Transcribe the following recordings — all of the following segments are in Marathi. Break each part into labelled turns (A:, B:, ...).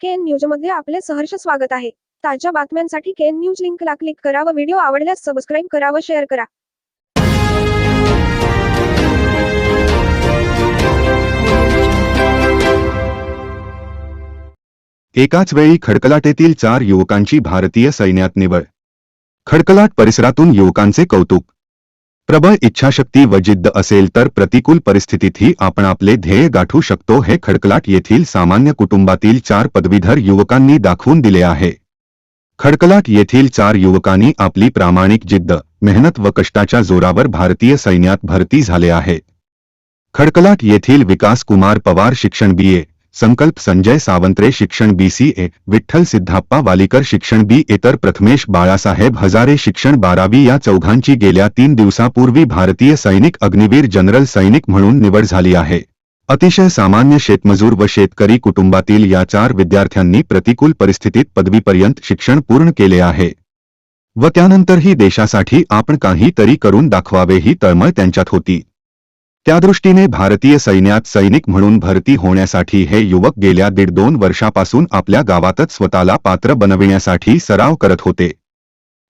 A: केन न्यूजमध्ये आपले सहर्ष स्वागत आहे. ताज्या बातम्यांसाठी केन न्यूज लिंकला क्लिक करा व व्हिडिओ आवडल्यास सबस्क्राईब करा व शेअर करा.
B: एकाच वेळी खडकलाटेतील चार युवकांची भारतीय सैन्यात निवड. खडकलाट परिसरातून युवकांचे कौतुक. प्रबळ इच्छाशक्ती व जिद्द असेल तर प्रतिकूल परिस्थितीतही आपण आपले ध्येय गाठू शकतो हे खडकलाट येथील सामान्य कुटुंबातील चार पदवीधर युवकांनी दाखवून दिले आहे. खडकलाट येथील चार युवकांनी आपली प्रामाणिक जिद्द मेहनत व कष्टाच्या जोरावर भारतीय सैन्यात भरती झाले आहे. खडकलाट येथील विकास कुमार पवार शिक्षण बी संकल्प संजय सावंत्रे शिक्षण बीसीए विठ्ठल सिद्धाप्पा वालीकर शिक्षण बी. एतर प्रथमेश बाळासाहेब हजारे शिक्षण बारावी या चौघांची गेल्या तीन दिवसापूर्वी भारतीय सैनिक अग्निवीर जनरल सैनिक म्हणून निवड झाली आहे. अतिशय सामान्य शेतमजूर व शेतकरी कुटुंबातील या चार विद्यार्थ्यांनी प्रतिकूल परिस्थितीत पदवीपर्यंत शिक्षण पूर्ण केले आहे. व त्यानंतरही देशासाठी आपण काहीतरी करून दाखवावे ही तळमळ त्यांच्यात होती. त्यादृष्टीने भारतीय सैन्यात सैनिक म्हणून भरती होण्यासाठी हे युवक गेल्या दीड दोन वर्षापासून आपल्या गावातच स्वतःला पात्र बनविण्यासाठी सराव करत होते.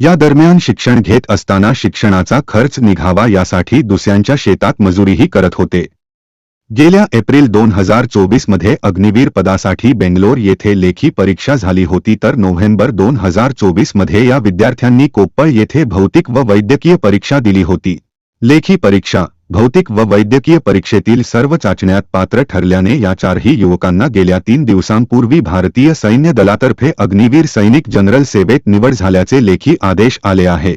B: या दरम्यान शिक्षण घेत असताना शिक्षणाचा खर्च निघावा यासाठी दुसऱ्यांच्या शेतात मजुरीही करत होते. गेल्या एप्रिल दोन हजार चोवीसमध्ये अग्निवीर पदासाठी बेंगलोर येथे लेखी परीक्षा झाली होती तर नोव्हेंबर दोन हजार चोवीसमध्ये या विद्यार्थ्यांनी कोप्पळ येथे भौतिक व वैद्यकीय परीक्षा दिली होती. लेखी परीक्षा भौतिक व वैद्यकीय परीक्षेतील सर्व चाचण्यात पात्र ठरल्याने या चारही युवकांना गेल्या तीन दिवसांपूर्वी भारतीय सैन्य दलातर्फे अग्निवीर सैनिक जनरल सेवेत निवड झाल्याचे लेखी आदेश आले आहे.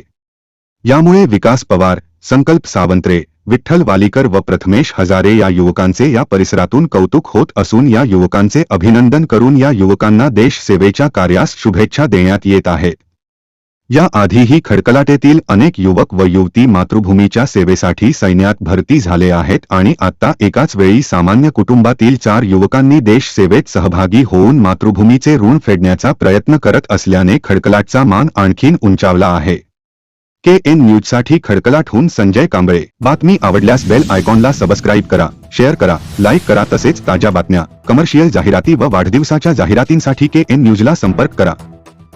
B: यामुळे विकास पवार संकल्प सावंत्रे विठ्ठल वालीकर व प्रथमेश हजारे या युवकांचे या परिसरातून कौतुक होत असून या युवकांचे अभिनंदन करून या युवकांना देश सेवेच्या कार्यास शुभेच्छा देण्यात येत आहेत या आधीही खडकलाटेतील अनेक युवक व युवती मातृभूमीच्या सेवेसाठी सैन्यात भरती झाले आहेत आणि आता एकाच वेळी सामान्य कुटुंबातील चार युवकांनी देश सेवेत सहभागी होऊन मातृभूमीचे ऋण फेडण्याचा प्रयत्न करत असल्याने खडकलाटचा मान आणखीन उंचावला आहे. के एन न्यूजसाठी खडकलाटहून संजय कांबळे. बातमी आवडल्यास बेल आयकॉनला सबस्क्राईब करा शेअर करा लाईक करा तसेच ताज्या बातम्या कमर्शियल जाहिराती व वाढदिवसाच्या जाहिरातींसाठी के एन न्यूजला संपर्क करा.